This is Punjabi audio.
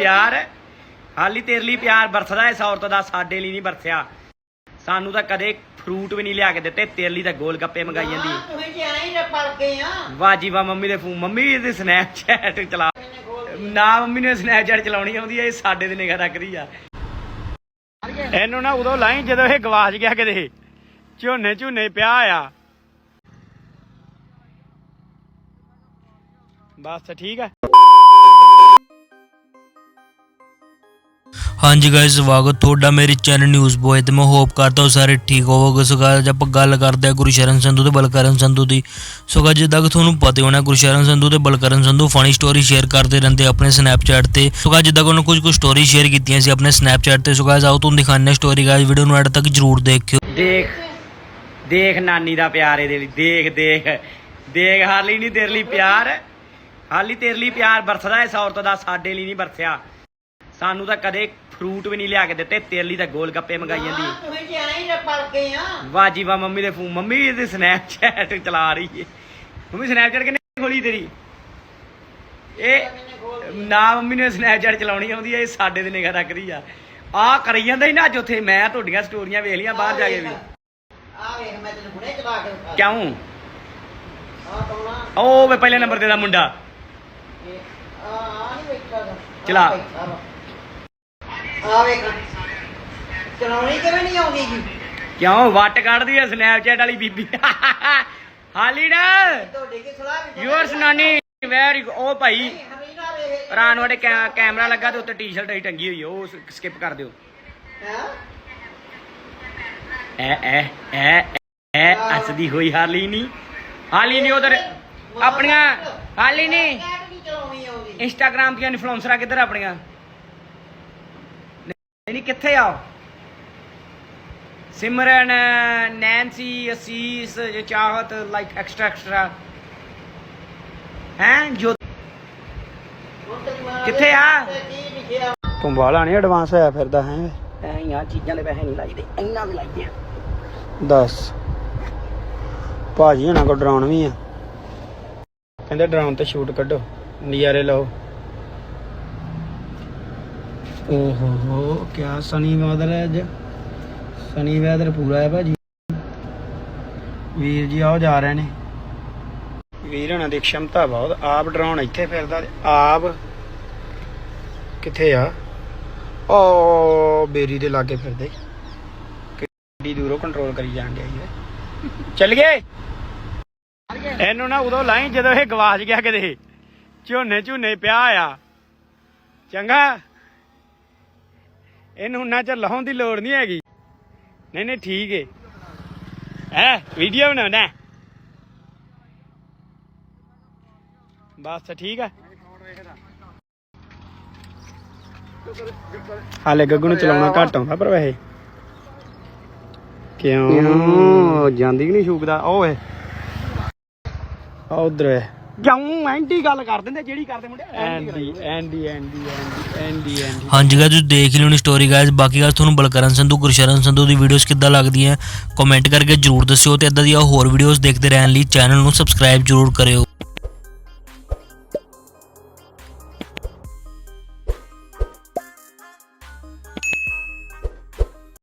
ਪਿਆਰ ਹਾਲੀ ਤੇਰੇ ਲਈ ਪਿਆਰ ਵਰਤਦਾ ਇਸ ਔਰਤ ਦਾ ਸਾਡੇ ਲਈ ਨਹੀਂ ਵਰਤਿਆ ਸਾਨੂੰ ਤਾਂ ਕਦੇ ਫਰੂਟ ਵੀ ਨਹੀਂ ਲਿਆ ਕੇ ਦਿੱਤੇ ਤੇਰੇ ਲਈ ਤਾਂ ਗੋਲ ਗੱਪੇ ਮੰਗਾਈ ਜਾਂਦੀ। ਹਾਂ, ਤੁਸੀਂ ਐਂ ਹੀ ਪੜ ਗਏ ਆ। ਵਾਹ ਜੀ ਵਾਹ ਮੰਮੀ ਦੇ ਫੋਨ ਮੰਮੀ ਇਹਦੇ ਸਨੈਪਚੈਟ ਚਲਾ। ਨਾ ਮੰਮੀ ਨੇ ਸਨੈਪਚੈਟ ਚਲਾਉਣੀ ਆਉਂਦੀ ਹੈ ਇਹ ਸਾਡੇ ਦੇ ਨਿਗਾਹ ਰੱਖਦੀ ਆ। ਇਹਨੂੰ ਨਾ ਉਦੋਂ ਲਾਈ ਜਦੋਂ ਇਹ ਗਵਾਚ ਗਿਆ ਕਿਤੇ। ਝੋਨੇ ਝੋਨੇ ਪਿਆ ਆ। ਬਸ ਠੀਕ ਹੈ ਹਾਂਜੀ ਗਾਇਸ ਸਵਾਗਤ ਤੁਹਾਡਾ ਮੇਰੇ ਚੈਨਲ ਨਿਊਜ਼ ਬੋਏ ਤੇ। ਮੈਂ ਹੋਪ ਕਰਦਾ ਹਾਂ ਸਾਰੇ ਠੀਕ ਹੋਵੋਗੇ। ਸੋ guys, ਆਪਾਂ ਗੱਲ ਕਰਦੇ ਹਾਂ ਗੁਰਸ਼ਰਨ ਸੰਧੂ ਤੇ ਬਲਕਰਨ ਸੰਧੂ ਦੀ। ਸੋ guys, ਜਿੱਦਾਂ ਕਿ ਤੁਹਾਨੂੰ ਪਤਾ ਹੋਣਾ ਗੁਰਸ਼ਰਨ ਸੰਧੂ ਤੇ Balkaran Sandhu funny story share ਕਰਦੇ ਰਹਿੰਦੇ ਆਪਣੇ ਸਨੈਪਚੈਟ ਤੇ। ਸੋ guys, ਜਿੱਦਾਂ ਕਿ ਉਹਨਾਂ ਕੁਝ ਕੁ ਸਟੋਰੀ ਸ਼ੇਅਰ ਕੀਤੀਆਂ ਸੀ ਆਪਣੇ ਸਨੈਪਚੈਟ ਤੇ। ਸੋ guys, ਆਓ ਤੁਹਾਨੂੰ ਦਿਖਾਉਂਦੇ ਸਟੋਰੀ ਗਾਇਸ ਵੀਡੀਓ ਨੂੰ ਐਡ ਤੱਕ ਜਰੂਰ ਦੇਖਿਓ। ਦੇਖ ਦੇਖ ਨਾਨੀ ਦਾ ਪਿਆਰ ਇਹਦੇ ਲਈ। ਦੇਖ ਦੇਖ ਦੇਖ ਹਾਲੀ ਨਹੀਂ ਤੇਰੇ ਲਈ ਪਿਆਰ। ਹਾਲੀ ਤੇਰੇ ਲਈ ਪਿਆਰ। ਵਰਤਦਾ ਇਸ ਔਰਤ ਦਾ ਸਾਡੇ ਲਈ ਨਹੀਂ ਬਰਸਿਆ। ਸਾਨੂੰ ਤਾਂ ਕਦੇ ਫਰੂਟ ਵੀ ਨਹੀਂ ਲਿਆ ਕੇ ਦਿੱਤੇ ਤੇਰੇ ਲਈ ਤਾਂ ਗੋਲ ਗੱਪੇ ਮੰਗਾਈ ਜਾਂਦੀ ਹਾਂ, ਤੁਸੀਂ ਐਂ ਹੀ ਪੜ ਗਏ ਆ। ਵਾਹ ਜੀ ਵਾਹ ਮੰਮੀ ਦੇ ਫੋਨ ਮੰਮੀ ਇਹਦੇ ਸਨੈਪਚੈਟ ਚਲਾ ਰਹੀ ਏ। ਮੰਮੀ ਸਨੈਪਚੈਟ ਕਿੰਨੇ ਖੋਲੀ ਤੇਰੀ? ਇਹ ਨਾ ਮੰਮੀ ਨੇ ਸਨੈਪਚੈਟ ਚਲਾਉਣੀ ਆਉਂਦੀ ਹੈ ਇਹ ਸਾਡੇ ਦੇ ਨਿਗਾਹ ਰੱਖਦੀ ਆ। ਆ ਕਰੀ ਜਾਂਦਾ ਹੀ ਨਾ ਅੱਜ ਉੱਥੇ ਮੈਂ ਤੁਹਾਡੀਆਂ ਸਟੋਰੀਆਂ ਵੇਖ ਲੀਆਂ ਬਾਹਰ ਜਾ ਕੇ ਵੀ। ਆ ਵੇਖ ਮੈਂ ਤੈਨੂੰ ਹੁਣੇ ਚਲਾ ਕੇ ਦਿਖਾ ਕਿਉਂ? ਆ ਕੌਣਾ ਉਹ ਵੇ ਪਹਿਲੇ ਨੰਬਰ ਤੇ ਦਾ ਮੁੰਡਾ। ਆ ਆ ਨਹੀਂ ਵੇਖਦਾ ਚਲਾ। ਆ ਵੇਖ। ਚਲਾਉਣੀ ਕਿਵੇਂ ਨਹੀਂ ਆਉਂਦੀ ਜੀ? ਕਿਉਂ? ਵੱਟ ਕੱਢਦੀ ਐ ਸਨੈਪਚੈਟ ਵਾਲੀ ਬੀਬੀ। ਹਾਲੀ ਨਾ। ਤੁਹਾਡੇ ਕੀ ਸਲਾਹ ਵਿੱਚ ਯੂਅਰ ਸੁਨਾਨੀ ਵੈਰੀ ਉਹ ਭਾਈ ਹਮੀਨਾ ਵੇਖ ਰਾਨ ਵਾਲੇ ਕੈਮਰਾ ਲੱਗਾ ਤੇ ਉੱਤੇ ਟੀ-ਸ਼ਰਟ ਹੀ ਟੰਗੀ ਹੋਈ ਆ, ਉਹ ਸਕਿਪ ਕਰ ਦਿਓ। ਹੈ? ਐ ਐ ਐ ਐ ਹੱਸਦੀ ਹੋਈ ਹਾਲੀ ਨਹੀਂ ਹਾਲੀ ਨਹੀਂ ਉਧਰ ਆਪਣੀਆਂ ਹਾਲੀ ਨਹੀਂ ਨਹੀਂ ਚਲਾਉਣੀ ਆਉਂਦੀ। ਇੰਸਟਾਗ੍ਰਾਮ ਦੀਆਂ ਇਨਫਲੂਐਂਸਰਾਂ ਕਿੱਧਰ ਆਪਣੀਆਂ? ਨਹੀਂ ਕਿੱਥੇ ਆ ਸਿਮਰਨ ਨੈਂਸੀ ਅਸੀਸ ਚਾਹਤ ਲਾਈਕ ਐਕਸਟਰਾ ਐਕਸਟਰਾ ਹੈ ਜੋ ਕਿੱਥੇ ਆ? ਤੇ ਬਾਲਾ ਨਹੀਂ ਐਡਵਾਂਸ ਹੋਇਆ ਫਿਰਦਾ ਹੈ? ਐ ਯਾਰ ਚੀਜ਼ਾਂ ਦੇ ਪੈਸੇ ਨਹੀਂ ਲਾਈਦੇ ਇੰਨਾ ਵੀ ਲਾਈਦੇ ਆ। ਦੱਸ। ਭਾਜੀ ਹਣਾ ਕੋ ਡਰਾਉਣ ਵੀ ਆ। ਕਹਿੰਦੇ ਡਰਾਉਣ ਤੇ ਸ਼ੂਟ ਕੱਢੋ ਨਜ਼ਾਰੇ ਲਓ। ਓਹੋ ਹੋ, ਕਿਆ ਸਨੀ ਵੈਦਰ ਹੈ ਅੱਜ? ਸਨੀ ਵੈਦਰ ਪੂਰਾ ਹੈ ਭਾਜੀ। ਵੀਰ ਜੀ, ਆਓ ਜਾ ਰਹੇ ਨੇ। ਵੀਰ ਹਣਾ ਦੀ ਖਮਤਾ ਬਹੁਤ, ਆਪ ਡਰਾਉਣ ਇੱਥੇ ਫਿਰਦਾ ਆਪ ਕਿੱਥੇ ਆ? ਓ, ਬੇਰੀ ਦੇ ਲਾਗੇ ਫਿਰਦੇ। ਕਿੱਡੀ ਦੂਰੋਂ ਕੰਟਰੋਲ ਕਰੀ ਜਾਣ ਡਿਆ ਇਹ ਚੱਲ ਗਏ। ਇਹਨੂੰ ਨਾ ਉਦੋਂ ਲਾਈ ਜਦੋਂ ਇਹ ਗਵਾਚ ਗਿਆ ਕਿਤੇ। ਝੋਨੇ ਝੋਨੇ ਪਿਆ ਆ। ਚੰਗਾ। ਇਹਨੂੰ ਨਾ ਚ ਲਾਉਣ ਦੀ ਲੋੜ ਨਹੀਂ ਹੈਗੀ। ਨਹੀਂ ਨਹੀਂ ਠੀਕ ਏ। ਹੈ ਵੀਡੀਓ ਬਣਾਉਣਾ ਬਸ ਠੀਕ ਹੈ ਹਾਲੇ ਗੱਗੂ ਨੂੰ ਚਲਾਉਣਾ ਘੱਟ ਆਉਂਦਾ ਪਰ ਵੈਸੇ। ਕਿਉਂ? ਕਿਉਂ? ਜਾਂਦੀ ਕਿ ਨਹੀਂ ਸ਼ੂਕਦਾ ਓਏ। ਆ ਉਧਰ ਹੈ ਕਿਉਂ ਐਂਟੀ ਗੱਲ ਕਰ ਦਿੰਦੇ ਜਿਹੜੀ ਕਰਦੇ ਮੁੰਡੇ ਐਂਡੀ ਐਂਡੀ ਐਂਡੀ ਐਂਡੀ ਐਂਡੀ ਐਂਡੀ ਹਾਂਜੀ ਗਾਇਸ ਤੁਸੀਂ ਦੇਖ ਲਿਓ ਨੀ ਸਟੋਰੀ ਗਾਇਸ ਬਾਕੀ ਗੱਲ ਤੁਹਾਨੂੰ ਬਲਕਰਨ ਸੰਧੂ ਗੁਰਸ਼ਰਨ ਸੰਧੂ ਦੀ ਵੀਡੀਓਜ਼ ਕਿੱਦਾਂ ਲੱਗਦੀਆਂ ਕਮੈਂਟ ਕਰਕੇ ਜਰੂਰ ਦੱਸਿਓ ਤੇ ਇਦਾਂ ਦੀਆਂ ਹੋਰ ਵੀਡੀਓਜ਼ ਦੇਖਦੇ ਰਹਿਣ ਲਈ ਚੈਨਲ ਨੂੰ ਸਬਸਕ੍ਰਾਈਬ ਜਰੂਰ ਕਰਿਓ।